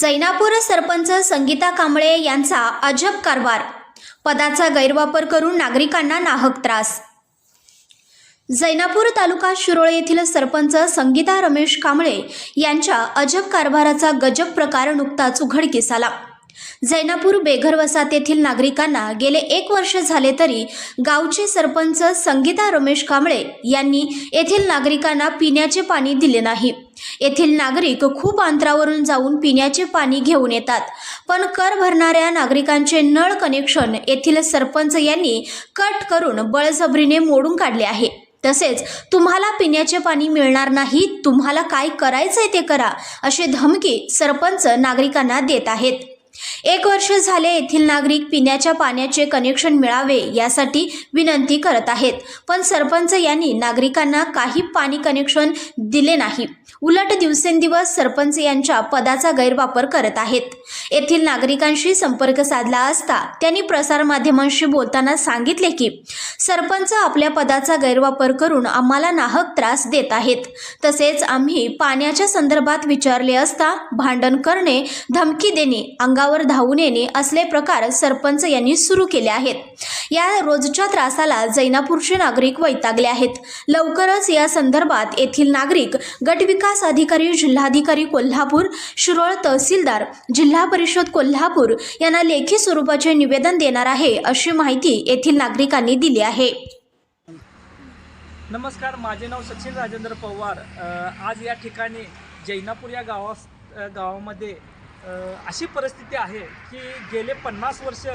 जैनापूर सरपंच संगीता कांबळे यांचा अजब कारभार. पदाचा गैरवापर करून नागरिकांना नाहक त्रास. जैनापूर तालुका शिरोळे येथील सरपंच संगीता रमेश कांबळे यांच्या अजब कारभाराचा गजब प्रकार नुकताच उघडकीस आला. जैनापूर बेघर वसाहत येथील नागरिकांना गेले एक वर्ष झाले तरी गावचे सरपंच संगीता रमेश कांबळे यांनी येथील नागरिकांना पिण्याचे पाणी दिले नाही. येथील नागरिक खूप अंतरावरून जाऊन पिण्याचे पाणी घेऊन येतात. पण कर भरणाऱ्या नागरिकांचे नळ कनेक्शन येथील सरपंच यांनी कट करून बळजबरीने मोडून काढले आहे. तसेच तुम्हाला पिण्याचे पाणी मिळणार नाही तुम्हाला काय करायचंय ते करा अशी धमकी सरपंच नागरिकांना देत आहेत. एक वर्ष झाले येथील नागरिक पिण्याच्या पाण्याचे कनेक्शन मिळावे यासाठी विनंती करत आहेत. पण सरपंच यांनी नागरिकांना काही पाणी कनेक्शन दिले नाही. उलट दिवसेंदिवस सरपंच यांच्या पदाचा गैरवापर करत आहेत. येथील नागरिकांशी संपर्क साधला असता त्यांनी प्रसारमाध्यमांशी बोलताना सांगितले की सरपंच आपल्या पदाचा गैरवापर करून आम्हाला नाहक त्रास देत आहेत. तसेच आम्ही पाण्याच्या संदर्भात विचारले असता भांडण करणे धमकी देणे अंगावर धावून येणे असले प्रकार सरपंच यांनी सुरू केले आहेत. या रोजच्या त्रासाला जैनापूरचे नागरिक वैतागले आहेत. लवकरच या संदर्भात येथील नागरिक गटविकास अधिकारी जिल्हाधिकारी कोल्हापूर शिरोळ तहसीलदार जिल्हा परिषद कोल्हापूर यांना लेखी स्वरूपाचे निवेदन देणार आहे अशी माहिती येथील नागरिकांनी दिली आहे. नमस्कार माझे नाव सचिन राजेंद्र पवार. आज या ठिकाणी जैनापूर या गावा गावामध्ये अशी परिस्थिती आहे की गेले पन्नास वर्ष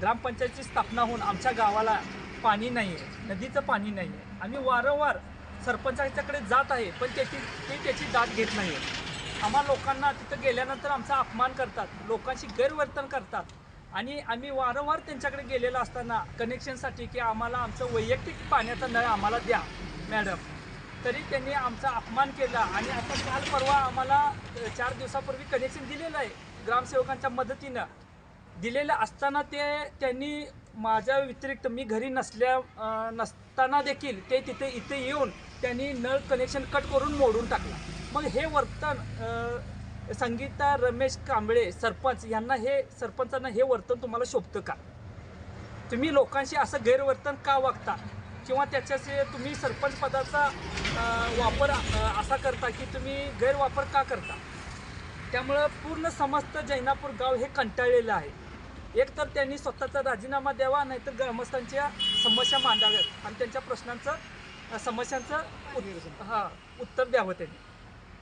ग्रामपंचायतची स्थापना होऊन आमच्या गावाला पाणी नाही आहे नदीचं पाणी नाही आहे आम्ही वारंवार सरपंचाच्याकडे जात आहे पण त्याची ते त्याची दाद घेत नाही आहे आम्हा लोकांना तिथं गेल्यानंतर आमचा अपमान करतात लोकांशी गैरवर्तन करतात. आणि आम्ही वारंवार त्यांच्याकडे गेलेलो असताना कनेक्शनसाठी की आम्हाला आमचं वैयक्तिक पाण्याचा नळ आम्हाला द्या मॅडम तरी त्यांनी आमचा अपमान केला आणि आता काल परवा आम्हाला चार दिवसापूर्वी कनेक्शन दिलेलं आहे. ग्रामसेवकांच्या मदतीनं. दिलेलं असताना ते त्यांनी माझ्या व्यतिरिक्त मी घरी नसल्या नसताना देखील ते तिथे इथे येऊन त्यांनी नळ कनेक्शन कट करून मोडून टाकलं. मग हे वर्तन संगीता रमेश कांबळे सरपंच यांना हे सरपंचांना हे वर्तन तुम्हाला शोभतं का? तुम्ही लोकांशी असं गैरवर्तन का वागता? किंवा त्याच्याशी तुम्ही सरपंच पदाचा वापर असा करता की तुम्ही गैरवापर का करता? त्यामुळं पूर्ण समस्त जैनापूर गाव हे कंटाळलेलं आहे. एक तर त्यांनी स्वतःचा राजीनामा द्यावा नाहीतर ग्रामस्थांच्या समस्या मांडाव्यात आणि त्यांच्या प्रश्नांचं समस्यांचं उत- हां उत्तर द्यावं त्यांनी.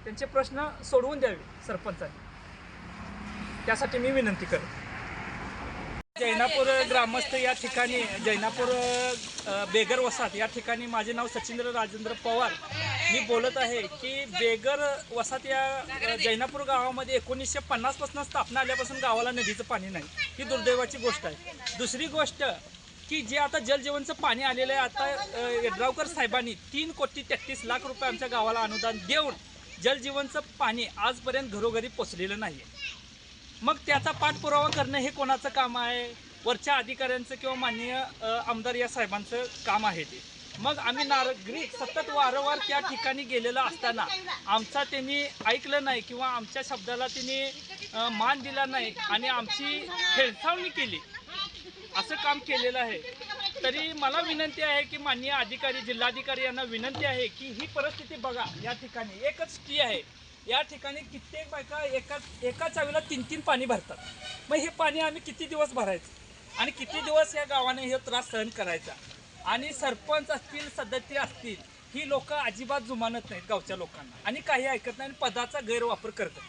त्यांचे प्रश्न सोडवून द्यावे सरपंचांनी. त्यासाठी मी विनंती करतो. जैनापूर ग्रामस्थ या ठिकाणी जैनापूर बेगर वसाहत या ठिकाणी माझे नाव सचिंद्र राजेंद्र पवार. मी बोलत आहे की बेगर वसाहत या जैनापूर गावामध्ये एकोणीसशे पन्नासपासून स्थापना आल्यापासून गावाला नदीचं पाणी नाही. ही दुर्दैवाची गोष्ट आहे. दुसरी गोष्ट की जे आता जलजीवनचं पाणी आलेलं आहे आता अ, यड्रावकर साहेबांनी तीन कोटी तेहतीस लाख रुपये आमच्या गावाला अनुदान देऊन जलजीवनचं पाणी आजपर्यंत घरोघरी पोचलेलं नाही आहे मग त्याचा पाठपुरावा करणं हे कोणाचं काम आहे? वरच्या अधिकाऱ्यांचं किंवा माननीय आमदार या साहेबांचं काम आहे ते. मग आम्ही नागरिक सतत वारंवार त्या ठिकाणी गेलेलं असताना आमचा त्यांनी ऐकलं नाही किंवा आमच्या शब्दाला त्यांनी मान दिला नाही आणि आमची हेळसावणी केली. असं काम केलेलं आहे. तरी मला विनंती आहे की माननीय अधिकारी जिल्हाधिकारी यांना विनंती आहे की ही परिस्थिती बघा. या ठिकाणी एकच टी आहे. या ठिकाणी कित्येक बायका एका एका चावीला तीन तीन पाणी भरतात. मग हे पाणी आम्ही किती दिवस भरायचं? आणि किती दिवस या गावाने हे त्रास सहन करायचा? आणि सरपंच असतील सदस्य असतील ही लोक अजिबात जुमानत नाहीत गावच्या लोकांना. आणि काही ऐकत नाही आणि पदाचा गैरवापर करतात.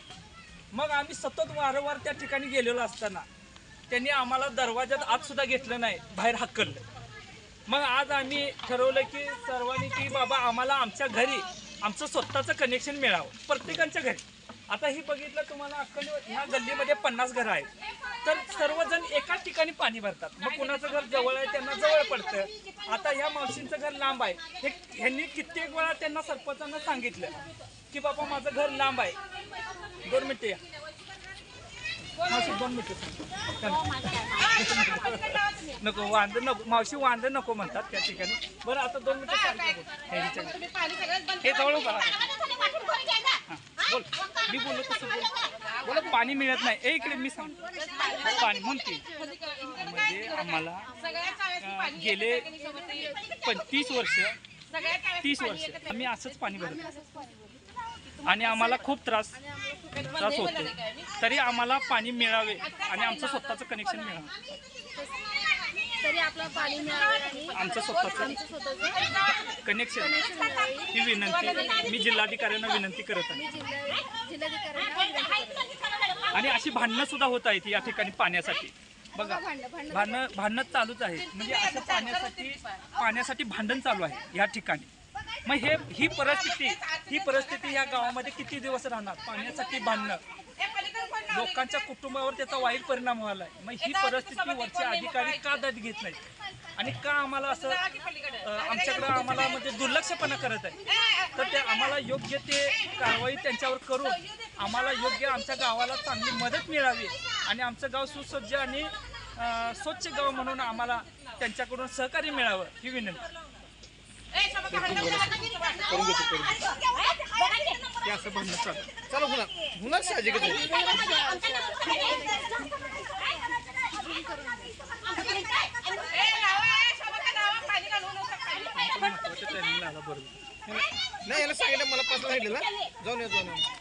मग आम्ही सतत वारंवार त्या ठिकाणी गेलेलो असताना त्यांनी आम्हाला दरवाजात आत सुद्धा घेतलं नाही बाहेर हक्कलं मग आज आम्ही ठरवलं की सर्वांनी की बाबा आम्हाला आमच्या घरी आमचं स्वतःचं कनेक्शन मिळावं प्रत्येकांच्या घरी. आता ही बघितलं तुम्हाला अक्कल ह्या गल्लीमध्ये पन्नास घरं आहेत. तर सर्वजण एकाच ठिकाणी पाणी भरतात. मग कुणाचं घर जवळ आहे त्यांना जवळ पडतं. आता ह्या मावशींचं घर लांब आहे. हे ह्यांनी कित्येक वेळा त्यांना सरपंचांना सांगितलं की बाबा माझं घर लांब आहे. दोन मिनिटं या. मावशी दोन मिनिटं नको वांद नको. मावशी वांद नको म्हणतात त्या ठिकाणी. बरं आता दोन मिनिटं हे जवळ बोल मी बोललो तसं बोल. बोला पाणी मिळत नाही. ए, इकडे मी सांगतो पाणी म्हणते. म्हणजे आम्हाला गेले पंचवीस वर्ष. तीस वर्ष. आम्ही असंच पाणी भरतो आणि आम्हाला खूप त्रास त्रास होतो तरी आम्हाला पाणी मिळावे आणि आमचं स्वतःचं कनेक्शन मिळावं. तरी आपलं पाणी मिळावे आणि आमचं स्वतःचं. आमचं स्वतःचं कनेक्शन मिळावी ही विनंती. मी जिल्हाधिकाऱ्यांना विनंती करत आहे. जिल्हा जिल्हाधिकाऱ्यांना विनंती करते. आणि अशी भांडणं सुद्धा होत आहेत या ठिकाणी पाण्यासाठी. बघा भांडणं भांडणं भांडणं भांडणं चालूच आहे म्हणजे असं पाण्यासाठी पाण्यासाठी भांडण चालू आहे या ठिकाणी. मग हे ही परिस्थिती ही परिस्थिती या गावामध्ये किती दिवस राहणार? पाण्यासाठी भांडणं. लोकांच्या कुटुंबावर त्याचा वाईट परिणाम व्हायला आहे मग ही परिस्थिती वरचे अधिकारी का दत घेत नाहीत? आणि का आम्हाला असं आमच्याकडे आम्हाला म्हणजे दुर्लक्षपणा करत आहे तर ते आम्हाला योग्य ते कारवाई त्यांच्यावर करून आम्हाला योग्य आमच्या गावाला चांगली मदत मिळावी आणि आमचं गाव सुसज्ज आणि स्वच्छ गाव म्हणून आम्हाला त्यांच्याकडून सहकार्य मिळावं ही विनंती. हे असं म्हणणं चालू चला पुन्हा पुन्हा साहजिकच आहे महत्त्वाच्या आला नाही याला सांगितलं मला पाच सांगितलं ना जाऊन या जाऊन या